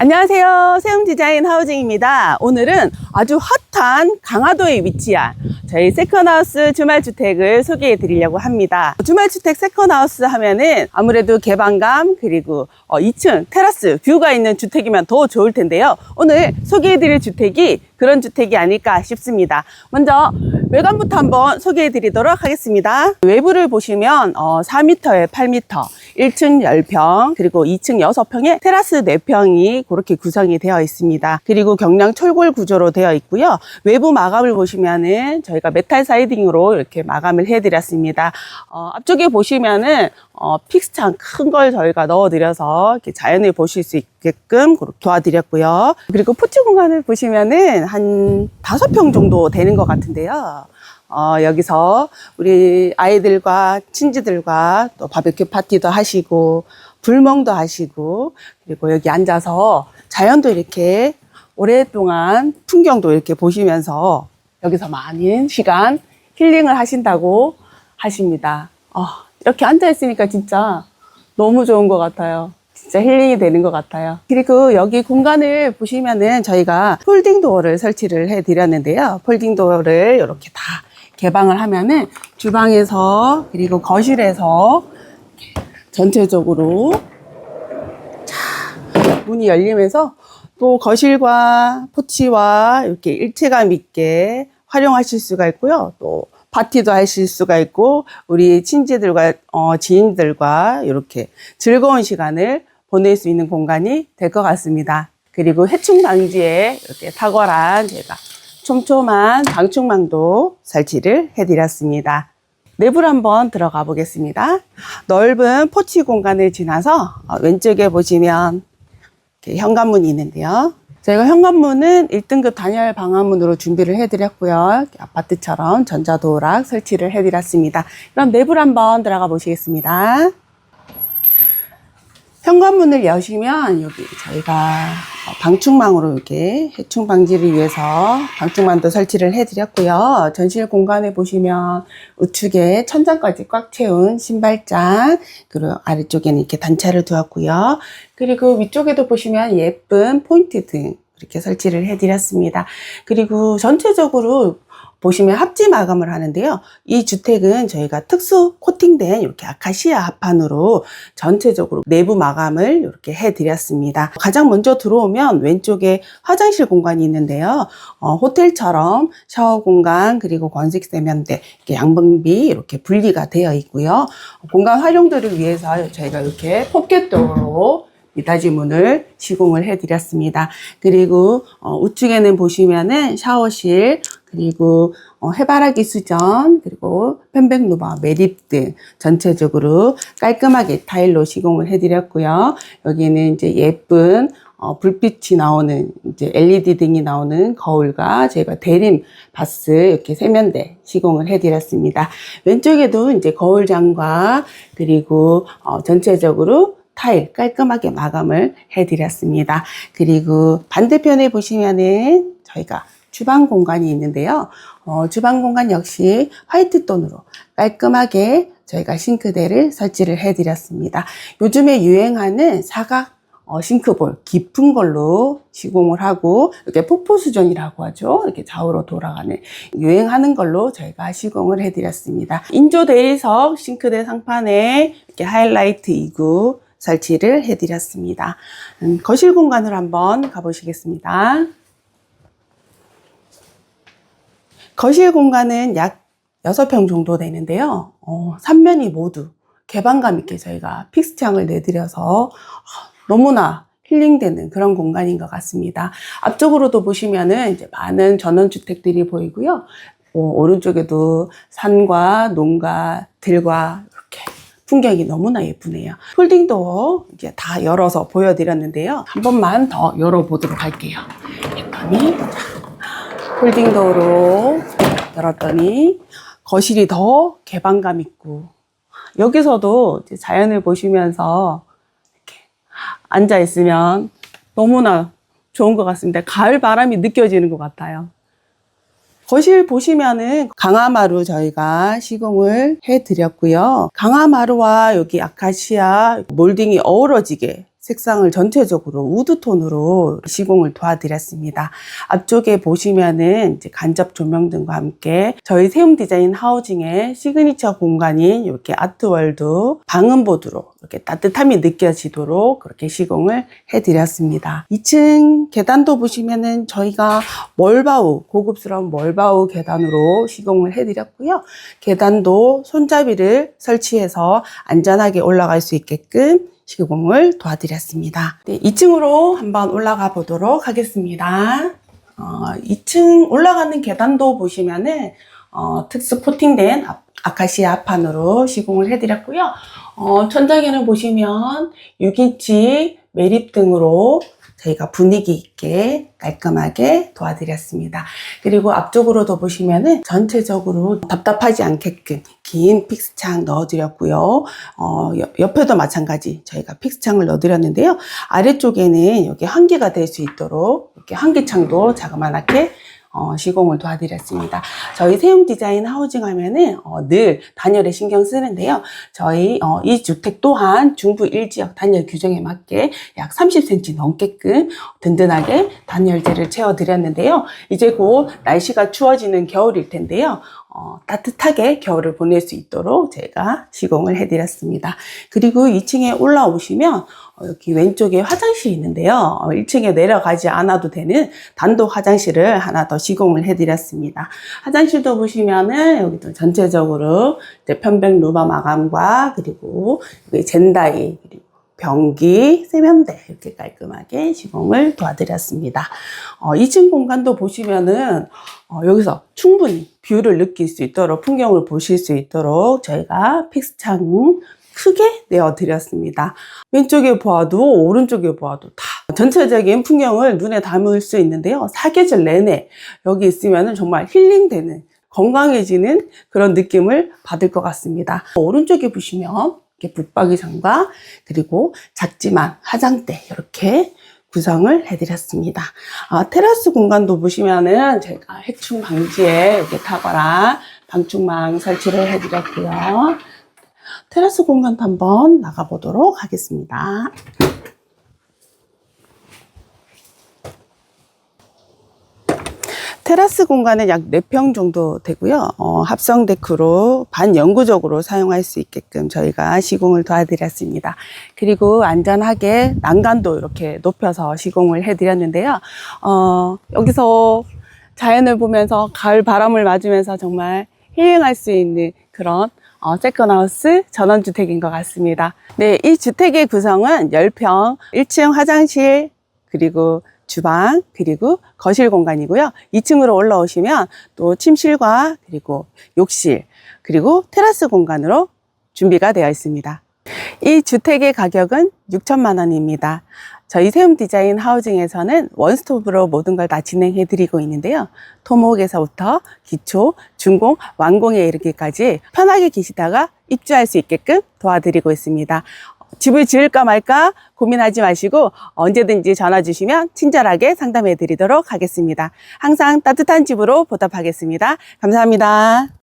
안녕하세요. 세움 디자인 하우징입니다. 오늘은 아주 핫한 강화도에 위치한 저희 세컨하우스 주말주택을 소개해 드리려고 합니다. 주말주택 세컨하우스 하면은 아무래도 개방감 그리고 어, 2층 테라스 뷰가 있는 주택이면 더 좋을 텐데요. 오늘 소개해 드릴 주택이 그런 주택이 아닐까 싶습니다. 먼저 외관부터 한번 소개해 드리도록 하겠습니다. 외부를 보시면 어, 4m에 8m, 1층 10평, 그리고 2층 6평에 테라스 4평이 그렇게 구성이 되어 있습니다. 그리고 경량 철골 구조로 되어 있고요. 외부 마감을 보시면은 저희가 메탈 사이딩으로 이렇게 마감을 해 드렸습니다. 어, 앞쪽에 보시면은 어, 픽스창 큰 걸 저희가 넣어드려서 이렇게 자연을 보실 수 있게끔 도와드렸고요. 그리고 포치 공간을 보시면은 한 다섯 평 정도 되는 것 같은데요. 어, 여기서 우리 아이들과 친지들과 또 바베큐 파티도 하시고 불멍도 하시고 그리고 여기 앉아서 자연도 이렇게 오랫동안 풍경도 이렇게 보시면서 여기서 많은 시간 힐링을 하신다고 하십니다. 어, 이렇게 앉아 있으니까 진짜 너무 좋은 것 같아요. 진짜 힐링이 되는 것 같아요. 그리고 여기 공간을 보시면은 저희가 폴딩 도어를 설치를 해 드렸는데요. 폴딩 도어를 이렇게 다 개방을 하면은 주방에서 그리고 거실에서 전체적으로 자, 문이 열리면서 또 거실과 포치와 이렇게 일체감 있게 활용하실 수가 있고요. 또 파티도 하실 수가 있고 우리 친지들과 어, 지인들과 이렇게 즐거운 시간을 보낼 수 있는 공간이 될 것 같습니다. 그리고 해충 방지에 이렇게 탁월한 제가 촘촘한 방충망도 설치를 해드렸습니다. 내부로 한번 들어가 보겠습니다. 넓은 포치 공간을 지나서 어, 왼쪽에 보시면 현관문이 있는데요. 저희가 현관문은 1등급 단열 방화문으로 준비를 해드렸고요. 아파트처럼 전자도어락 설치를 해드렸습니다. 그럼 내부로 한번 들어가 보시겠습니다. 현관문을 여시면 여기 저희가 방충망으로 이렇게 해충 방지를 위해서 방충망도 설치를 해드렸고요. 전실 공간에 보시면 우측에 천장까지 꽉 채운 신발장 그리고 아래쪽에는 이렇게 단차를 두었고요. 그리고 위쪽에도 보시면 예쁜 포인트 등 이렇게 설치를 해드렸습니다. 그리고 전체적으로 보시면 합지 마감을 하는데요. 이 주택은 저희가 특수 코팅된 이렇게 아카시아 합판으로 전체적으로 내부 마감을 이렇게 해드렸습니다. 가장 먼저 들어오면 왼쪽에 화장실 공간이 있는데요. 어, 호텔처럼 샤워 공간 그리고 건식 세면대 이렇게 양방비 이렇게 분리가 되어 있고요. 공간 활용도를 위해서 저희가 이렇게 포켓도어로 미닫이 문을 시공을 해드렸습니다. 그리고 어, 우측에는 보시면은 샤워실 그리고 어, 해바라기 수전 그리고 편백루바 매립 등 전체적으로 깔끔하게 타일로 시공을 해드렸고요. 여기는 이제 예쁜 어, 불빛이 나오는 이제 LED 등이 나오는 거울과 제가 대림 바스 이렇게 세면대 시공을 해드렸습니다. 왼쪽에도 이제 거울장과 그리고 어, 전체적으로 타일 깔끔하게 마감을 해드렸습니다. 그리고 반대편에 보시면은 저희가 주방 공간이 있는데요. 어, 주방 공간 역시 화이트 톤으로 깔끔하게 저희가 싱크대를 설치를 해드렸습니다. 요즘에 유행하는 사각 어, 싱크볼 깊은 걸로 시공을 하고 이렇게 폭포 수전이라고 하죠. 이렇게 좌우로 돌아가는 유행하는 걸로 저희가 시공을 해드렸습니다. 인조 대리석 싱크대 상판에 이렇게 하이라이트 2구 설치를 해드렸습니다. 음, 거실 공간으로 한번 가보시겠습니다. 거실 공간은 약 6평 정도 되는데요. 어, 3면이 모두 개방감 있게 저희가 픽스창을 내드려서 아, 너무나 힐링되는 그런 공간인 것 같습니다. 앞쪽으로도 보시면은 이제 많은 전원주택들이 보이고요. 어, 오른쪽에도 산과 농가, 들과 이렇게 풍경이 너무나 예쁘네요. 폴딩도어 이제 다 열어서 보여드렸는데요. 한 번만 더 열어보도록 할게요. 했더니 폴딩 도어로 열었더니 거실이 더 개방감 있고 여기서도 자연을 보시면서 이렇게 앉아 있으면 너무나 좋은 것 같습니다. 가을 바람이 느껴지는 것 같아요. 거실 보시면은 강화마루 저희가 시공을 해 드렸고요. 강화마루와 여기 아카시아 몰딩이 어우러지게 색상을 전체적으로 우드톤으로 시공을 도와드렸습니다. 앞쪽에 보시면은 이제 간접 조명 등과 함께 저희 세움 디자인 하우징의 시그니처 공간인 이렇게 아트월드 방음보드로 이렇게 따뜻함이 느껴지도록 그렇게 시공을 해드렸습니다. 2층 계단도 보시면은 저희가 멀바우 고급스러운 멀바우 계단으로 시공을 해드렸고요. 계단도 손잡이를 설치해서 안전하게 올라갈 수 있게끔 시공을 도와드렸습니다. 네, 2층으로 한번 올라가 보도록 하겠습니다. 어, 2층 올라가는 계단도 보시면은 어, 특수 코팅된 아- 아카시아 판으로 시공을 해드렸고요. 어, 천장에는 보시면 6인치 매립 등으로 저희가 분위기 있게 깔끔하게 도와드렸습니다. 그리고 앞쪽으로도 보시면은 전체적으로 답답하지 않게끔 긴 픽스창 넣어드렸고요. 어, 옆- 옆에도 마찬가지 저희가 픽스창을 넣어드렸는데요. 아래쪽에는 여기 환기가 될 수 있도록 이렇게 환기창도 자그마하게 어, 시공을 도와드렸습니다. 저희 세움 디자인 하우징 하면은 어, 늘 단열에 신경 쓰는데요. 저희 어, 이 주택 또한 중부 1지역 단열 규정에 맞게 약 30cm 넘게끔 든든하게 단열재를 채워드렸는데요. 이제 곧 날씨가 추워지는 겨울일 텐데요. 어, 따뜻하게 겨울을 보낼 수 있도록 제가 시공을 해드렸습니다. 그리고 2층에 올라오시면 어, 여기 왼쪽에 화장실이 있는데요. 어, 1층에 내려가지 않아도 되는 단독 화장실을 하나 더 시공을 해드렸습니다. 화장실도 보시면은 여기도 전체적으로 편백 루마 마감과 그리고 젠다이 그리고 변기, 세면대 이렇게 깔끔하게 시공을 도와드렸습니다. 어, 2층 공간도 보시면은 어, 여기서 충분히 뷰를 느낄 수 있도록 풍경을 보실 수 있도록 저희가 픽스창 크게 내어드렸습니다. 왼쪽에 보아도 오른쪽에 보아도 다 전체적인 풍경을 눈에 담을 수 있는데요. 사계절 내내 여기 있으면 정말 힐링되는 건강해지는 그런 느낌을 받을 것 같습니다. 오른쪽에 보시면 이렇게 붙박이장과 그리고 작지만 화장대 이렇게 구성을 해드렸습니다. 아, 테라스 공간도 보시면은 제가 해충 방지에 이렇게 탁월한 방충망 설치를 해드렸고요. 테라스 공간도 한번 나가보도록 하겠습니다. 테라스 공간은 약 4평 정도 되고요. 어, 합성 데크로 반영구적으로 사용할 수 있게끔 저희가 시공을 도와드렸습니다. 그리고 안전하게 난간도 이렇게 높여서 시공을 해드렸는데요. 어, 여기서 자연을 보면서 가을 바람을 맞으면서 정말 힐링할 수 있는 그런 어, 세컨하우스 전원주택인 것 같습니다. 네, 이 주택의 구성은 10평, 1층 화장실, 그리고 주방, 그리고 거실 공간이고요. 2층으로 올라오시면 또 침실과 그리고 욕실, 그리고 테라스 공간으로 준비가 되어 있습니다. 이 주택의 가격은 6천만 원입니다. 저희 세움 디자인 하우징에서는 원스톱으로 모든 걸 다 진행해 드리고 있는데요. 토목에서부터 기초, 중공, 완공에 이르기까지 편하게 계시다가 입주할 수 있게끔 도와드리고 있습니다. 집을 지을까 말까 고민하지 마시고 언제든지 전화 주시면 친절하게 상담해 드리도록 하겠습니다. 항상 따뜻한 집으로 보답하겠습니다. 감사합니다.